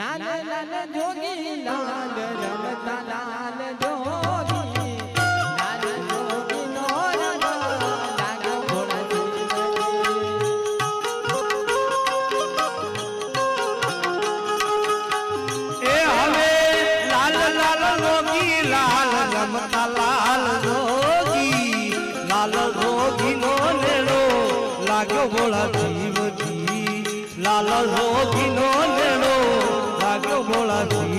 લાલ લાલ જોગી લાલ રમતા લાલ જોગી. લાગ્યો ભોળા જીવજી લાલ રોગીનો નેણો Mola, Mola, Mola.